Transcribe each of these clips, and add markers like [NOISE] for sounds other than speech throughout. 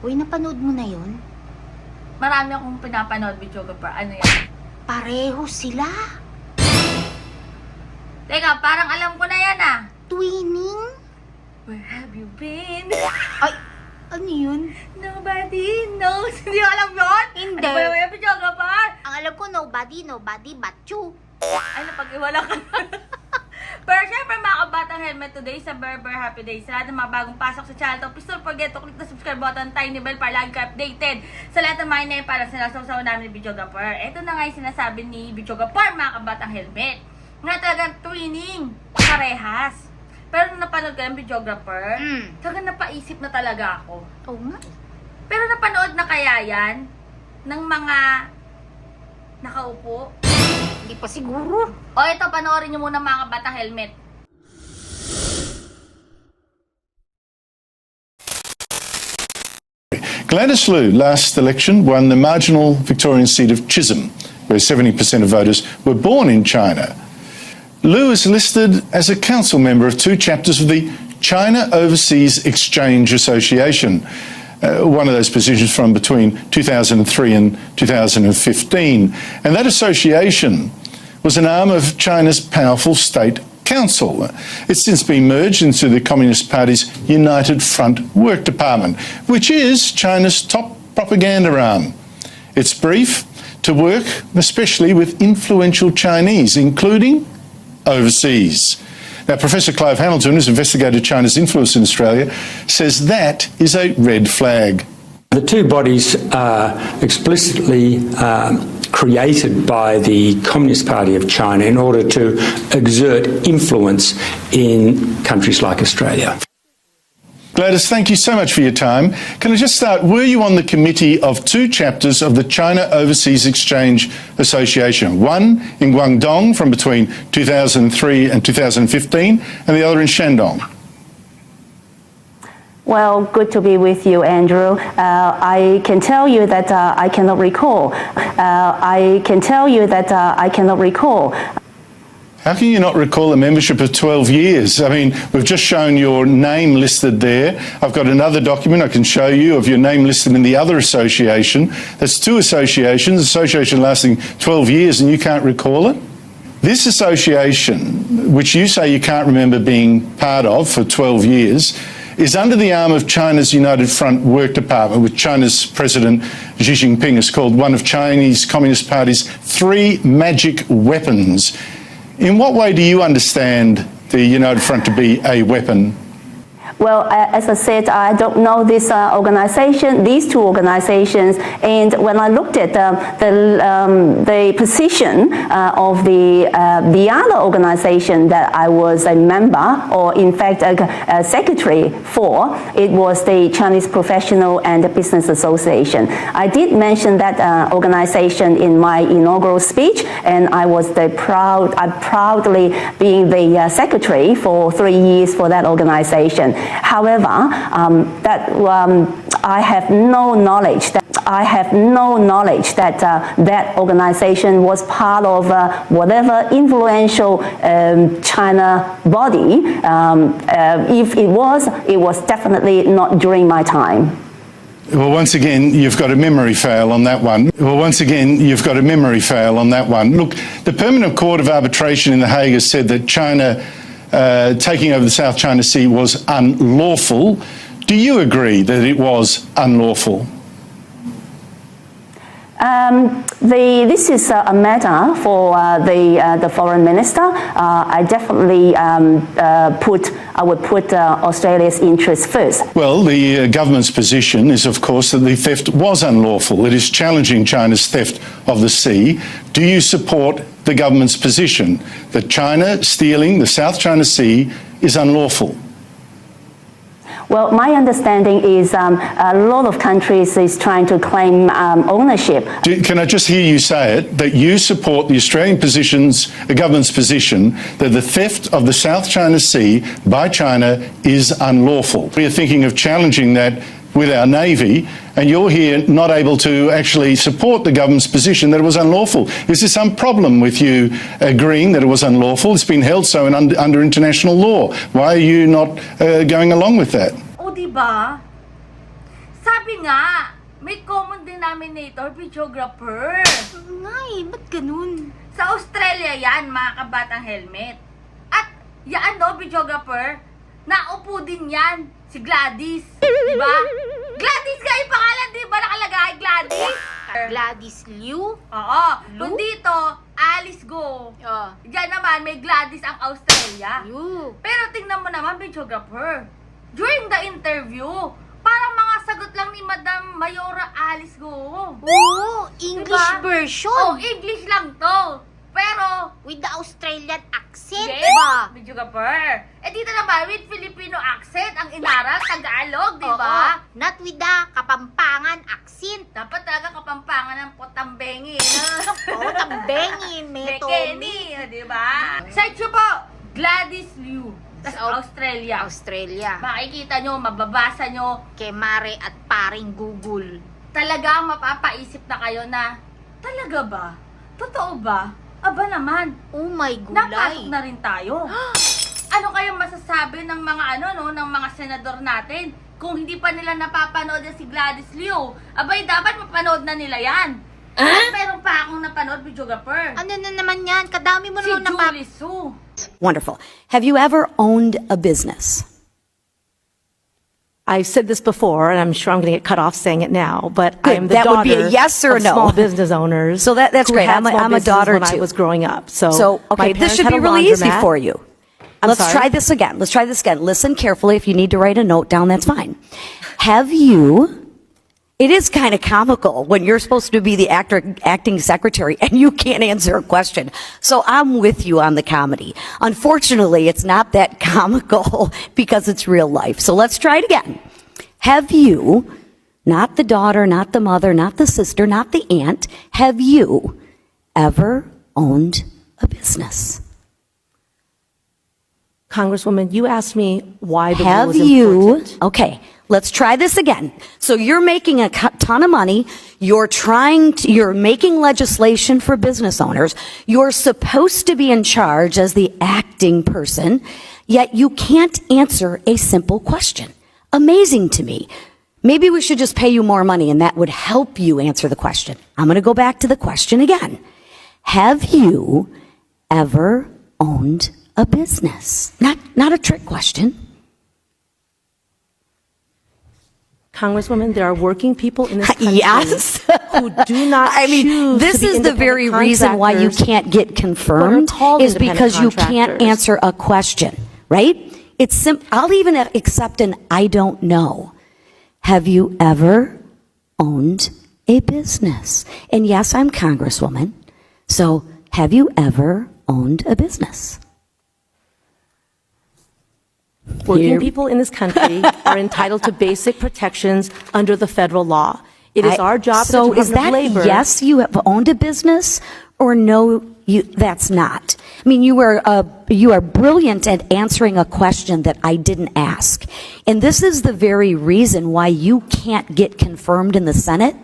Uy, napanood mo na yun? Marami akong pinapanood videographer. Ano yan? Pareho sila. Teka, parang alam ko na yan ah. Twinning? Where have you been? Ay, ano yun? Nobody knows. [LAUGHS] Hindi ko alam yun? Hindi. Ano ba yung videographer? Ang alam ko, nobody, nobody but you. Ay, napag-iwala ka [LAUGHS] Pero syempre mga kabatang helmet today sa Berber Happy Day. Sa lahat ng mga bagong pasok sa channel to, please don't forget to click the subscribe button, tiny bell para lagi ka updated sa lahat ng mga inay para sa nasasaw namin ni Videographer. Ito na nga yung sinasabi ni Videographer mga kabatang helmet. Nga talagang twinning, parehas. Pero nung napanood ko yung Videographer, Mm. talagang napaisip na talaga ako. Oo nga eh. Pero napanood na kaya yan ng mga nakaupo? Hindi pa siguro. O ito, panoorin nyo muna mga kabatang helmet. Gladys Liu, last election, won the marginal Victorian seat of Chisholm, where 70% of voters were born in China. Liu is listed as a council member of two chapters of the China Overseas Exchange Association, uh, one of those positions from between 2003 and 2015. And that association was an arm of China's powerful state council. It's since been merged into the Communist Party's United Front Work Department, which is China's top propaganda arm. It's brief to work especially with influential Chinese, including overseas. Now, Professor Clive Hamilton, who's investigated China's influence in Australia, says that is a red flag. The two bodies are explicitly um, created by the Communist Party of China in order to exert influence in countries like Australia. Gladys, thank you so much for your time. Can I just start? Were you on the committee of two chapters of the China Overseas Exchange Association? One in Guangdong from between 2003 and 2015, and the other in Shandong. Well, good to be with you, Andrew. Uh, I can tell you that uh, I cannot recall. Uh, I can tell you that uh, I cannot recall. How can you not recall a membership of 12 years? I mean, we've just shown your name listed there. I've got another document I can show you of your name listed in the other association. That's two associations, association lasting 12 years, and you can't recall it? This association, which you say you can't remember being part of for 12 years, is under the arm of China's United Front Work Department, which China's President Xi Jinping has called one of Chinese Communist Party's three magic weapons. In what way do you understand the United Front to be a weapon? Well, uh, as I said, I don't know this uh, organization, these two organizations, and when I looked at um, the um, the position uh, of the uh, the other organization that I was a member, or in fact a, a secretary for, it was the Chinese Professional and Business Association. I did mention that uh, organization in my inaugural speech, and I was the proud, I proudly being the uh, secretary for three years for that organization. However, um, that um, I have no knowledge that I have no knowledge that uh, that organization was part of uh, whatever influential um, China body. Um, uh, if it was, it was definitely not during my time. Well, once again, you've got a memory fail on that one. Well, once again, you've got a memory fail on that one. Look, the Permanent Court of Arbitration in The Hague has said that China uh, taking over the South China Sea was unlawful. Do you agree that it was unlawful? Um, the, this is a, matter for uh, the, uh, the foreign minister. Uh, I definitely um, uh, put, I would put uh, Australia's interests first. Well, the uh, government's position is, of course, that the theft was unlawful. It is challenging China's theft of the sea. Do you support the government's position that China stealing the South China Sea is unlawful? Well, my understanding is um, a lot of countries is trying to claim um, ownership. Do, can I just hear you say it that you support the Australian position's, the government's position that the theft of the South China Sea by China is unlawful? We are thinking of challenging that with our navy, and you're here not able to actually support the government's position that it was unlawful. Is there some problem with you agreeing that it was unlawful? It's been held so in, under, under international law. Why are you not uh, going along with that? O, di ba? Sabi nga, may common denominator, videographer. Ngay, ba't ganun? Sa Australia yan, mga kabatang helmet. At yan no, videographer, naupo din yan, si Gladys. Di ba? Gladys nga yung pangalan, di ba nakalagay? Gladys? Gladys Liu? Oo. Kung dito, Alice Go. Oh. Diyan naman, may Gladys ang Australia. Liu. Pero tingnan mo naman, videographer. During the interview, parang mga sagot lang ni Madam Mayora Alice Go. Oo, English Diba? version. Oh, English lang to. Pero, With the Australian accent yes, ba? videographer. Eh dito naman, with Filipino accent, ang inaral, Tagalog, di Oo, ba? Not with the Kapampangan accent. Dapat talaga kapampangan ng potambengi. Oo, [LAUGHS] tambengin, may Bekeni, di ba? Search nyo po, Gladys Liu. Tas Sa- Australia. Australia. Makikita nyo, mababasa nyo, Kay Mare at paring Google. talagang mapapaisip na kayo na, talaga ba? Totoo ba? Aba naman, Oh my napasok gulay. na rin tayo. [GASPS] ano kayang masasabi ng mga ano no, ng mga senador natin? Kung hindi pa nila napapanood yan si Gladys Liu, abay dapat mapanood na nila yan. At meron pa akong napanood, videographer. Ano na naman yan? Kadami mo Si naman napap... Julie Su. Wonderful. Have you ever owned a business? I've said this before, and I'm sure I'm going to get cut off saying it now, but. I am the That would daughter be a yes or of no. small business owners. So that- that's who great. had I'm a- small I'm a businesses daughter when I too. was growing up. So, So, my okay, this should had be a really easy laundromat. for you. I'm Let's sorry? try this again. Let's try this again. Listen carefully. If you need to write a note down, that's fine. Have you, it is kind of comical when you're supposed to be the actor, acting secretary and you can't answer a question. So I'm with you on the comedy. Unfortunately, it's not that [LAUGHS] comical because it's real life. So let's try it again. Have you, not the daughter, not the mother, not the sister, not the aunt, have you ever owned a business? Congresswoman, you asked me why the rule Have is you, okay, let's try this again. So you're making a ton of money. You're trying to, you're making legislation for business owners. You're supposed to be in charge as the acting person, yet you can't answer a simple question. Amazing to me. Maybe we should just pay you more money and that would help you answer the question. I'm going to go back to the question again. Have you ever owned a business? Not, not a trick question. Congresswoman, there are working people in this [LAUGHS] country Yes. who do not [LAUGHS] I mean, choose this to be is the very independent reason why you contractors. can't get confirmed called is independent because you can't contractors. answer a question, right? It's sim- I'll even accept an I don't know. Have you ever owned a business? And yes, I'm Congresswoman. So have you ever owned a business? Working Here- people in this country are entitled to basic protections under the federal law. It is I- our job as the So is Department that of Labor. yes, you have owned a business, or no, you, that's not? I mean, you are, uh, you are brilliant at answering a question that I didn't ask. And this is the very reason why you can't get confirmed in the Senate,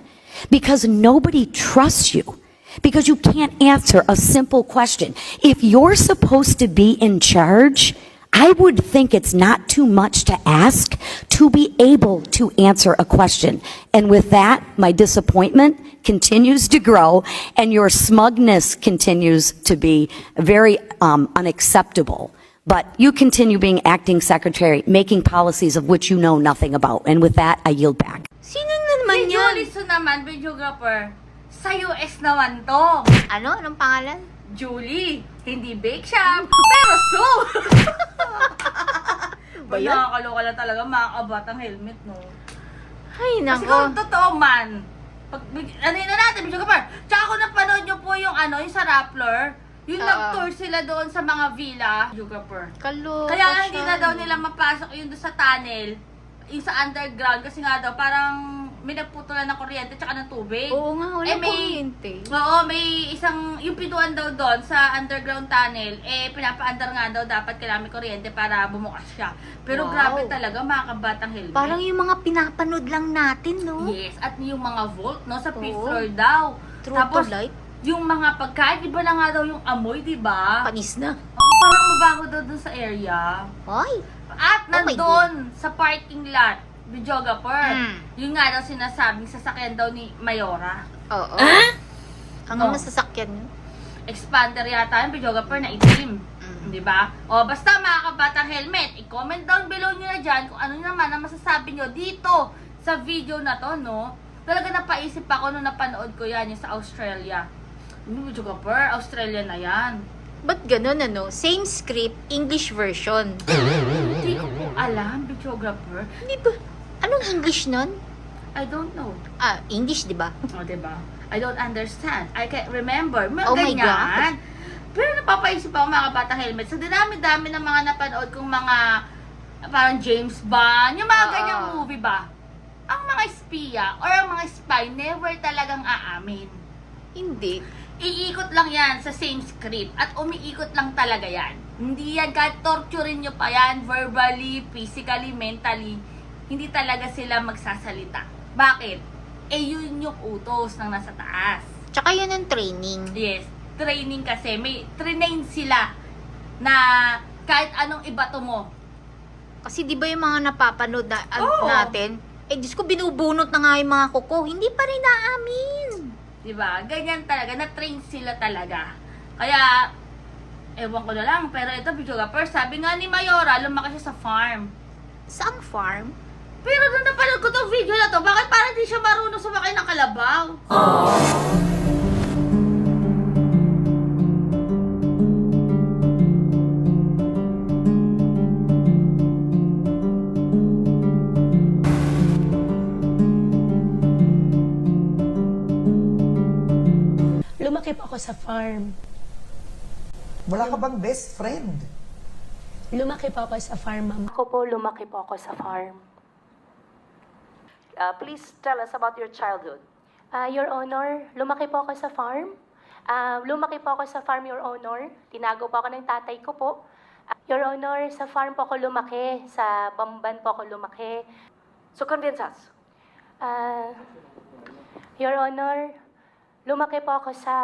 because nobody trusts you. Because you can't answer a simple question. If you're supposed to be in charge, I would think it's not too much to ask to be able to answer a question. And with that, my disappointment continues to grow and your smugness continues to be very um, unacceptable. But you continue being acting secretary, making policies of which you know nothing about. And with that, I yield back. Sino na naman Si yan? Julie Su naman, videographer, sa US naman to. Ano? Anong pangalan? Julie, hindi bake shop, pero Su! [LAUGHS] Ba yan? Nakakaloka lang talaga mga kabatang helmet, no? Ay, Kasi kung nako. totoo man, pag, ano yun na natin, Bishop Kapar, tsaka kung napanood nyo po yung ano, yung sa Rappler, yung Oo. nag-tour sila doon sa mga villa, Bishop Kapar. Kaloka Kaya hindi na daw nila mapasok yung doon sa tunnel, yung sa underground, kasi nga daw, parang may nagputulan ng kuryente tsaka ng tubig. Oo nga, walang Eh, may- kuryente. Oo, may isang, yung pintuan daw doon sa underground tunnel, eh, pinapaandar nga daw dapat kailangan may kuryente para bumukas siya. Pero Wow. grabe talaga, mga kabatang helmet. Parang yung mga pinapanood lang natin, no? Yes, at yung mga vault, no, sa fifth Oo. floor daw. True Tapos, to life. yung mga pagkain, iba na nga daw yung amoy, di ba? Panis na. Oo, parang mabaho daw dun sa area. Ay, At Oh nandun, sa parking lot, videographer. Mm. Yung nga daw sinasabing sasakyan daw ni Mayora. Oo. Ang Oh. mga sasakyan yun. Expander yata yung videographer na itim. Mm. Di ba? O basta mga kabatang helmet, i-comment down below nyo na dyan kung ano naman ang masasabi nyo dito sa video na to, no? Talaga napaisip ako nung napanood ko yan, yung sa Australia. Yung videographer, Australia na yan. Ba't ganun ano? Same script, English version. Hindi ko po alam, videographer. Hindi ba? Anong English nun? I don't know. Ah, English, di ba? O, diba? I don't understand. I can't remember. Mga Oh my ganyan. Pero napapaisip ako mga kabatang helmet. Sa dinami-dami ng mga napanood kong mga parang James Bond, yung mga Oo. ganyang movie ba? Ang mga espiya or ang mga spy never talagang aamin. Hindi. Iikot lang yan sa same script at umiikot lang talaga yan. Hindi yan, kahit torturein nyo pa yan, verbally, physically, mentally, hindi talaga sila magsasalita. Bakit? Eh yun yung utos ng nasa taas. Tsaka yun ang training. Yes, training kasi. May train sila na kahit anong ibato mo. Kasi di ba yung mga napapanood na, an- Oo. natin, eh Diyos ko, binubunot na nga yung mga kuko. Hindi pa rin naamin. Di ba? Ganyan talaga. Na-train sila talaga. Kaya, ewan ko na lang. Pero ito, videographer, sabi nga ni Mayora, lumaki siya sa farm. Saang farm? Pero nung napanood ko tong video na to, bakit parang di siya marunong sumakay ng kalabaw? Lumaki po ako sa farm. Wala ka bang best friend? Lumaki po ako sa farm, ma'am. Ako po, lumaki po ako sa farm. Uh, please tell us about your childhood. Ah, Your Honor, lumaki po ako sa farm. Ah, lumaki po ako sa farm, Your Honor. Tinago po ako ng tatay ko po. Ah, Your Honor, sa farm po ako lumaki. Sa Bamban po ako lumaki. So convince us. Ah, Your Honor, lumaki po ako sa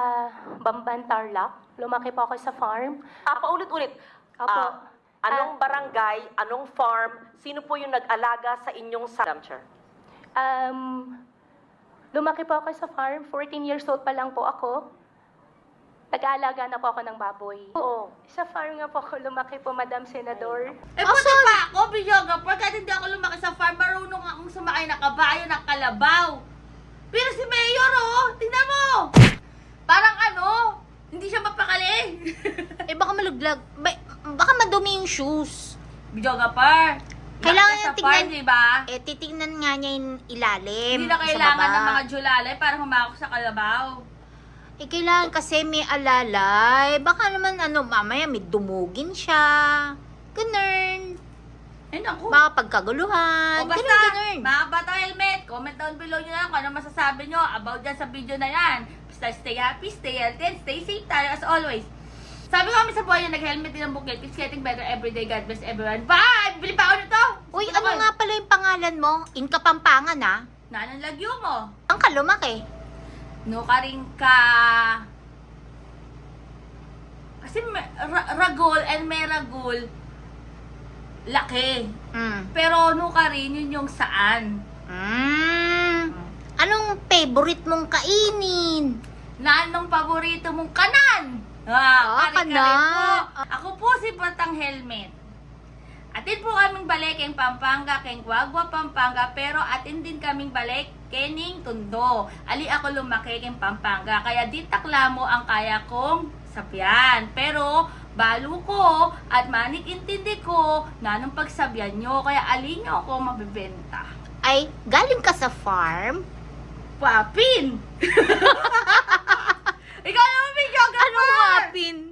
Bamban, Tarlac. Lumaki po ako sa farm. Ah, paulit-ulit. Opo. Ah, anong barangay, anong farm, sino po yung nag-alaga sa inyong sa Um, lumaki po ako sa farm. 14 years old pa lang po ako. Nag-aalaga na po ako ng baboy. Oo. Sa farm nga po ako lumaki po, Madam Senador. Eh, puti pa ako, videographer, kahit hindi ako lumaki sa farm, marunong akong sumakay ng kabayo, ng kalabaw. Pero si Mayor, oh, tingnan mo! Parang ano, hindi siya mapakali. [LAUGHS] Eh baka maluglag. Ba- baka madumi yung shoes. videographer, Kailangan tingnan- farm, di ba? Eh, titingnan nga niya yung ilalim. Hindi na kailangan ng mga julalay para humakot sa kalabaw. Eh, kailangan kasi may alalay. Baka naman, ano, mamaya may dumugin siya. Ganun. Eh, naku. Baka pagkaguluhan. O basta, Ganun, ganun. mga bata helmet, comment down below nyo lang kung ano masasabi nyo about dyan sa video na yan. Basta stay happy, stay healthy, and stay safe tayo as always. Sabi ko kami sa buhay na nag-helmet din ang bukit. It's getting better every day. God bless everyone. Bye! Bili pa ako nito! Uy, Gusto ano ko. nga pala yung pangalan mo? Inka Pampangan, ha? Nanang lagyo mo. Ang kalumaki. No ka rin ka... Kasi may- ra- ragol and meragol, laki. Mm. Pero no ka rin, yun yung saan. Mm. Anong favorite mong kainin? na anong paborito mong kanan? Ah, Ah, kare-kare po. Ako po si Batang Helmet. Atin po kaming balik keng Pampanga, keng Guagua, Pampanga, pero atin din kaming balik kening Tundo. Ali ako lumaki keng Pampanga, kaya di taklamo ang kaya kong sabyan. Pero balo ko at manik intindi ko na anong pagsabyan nyo, kaya ali nyo ako mabibenta. Ay, galing ka sa farm? Papin! [LAUGHS] been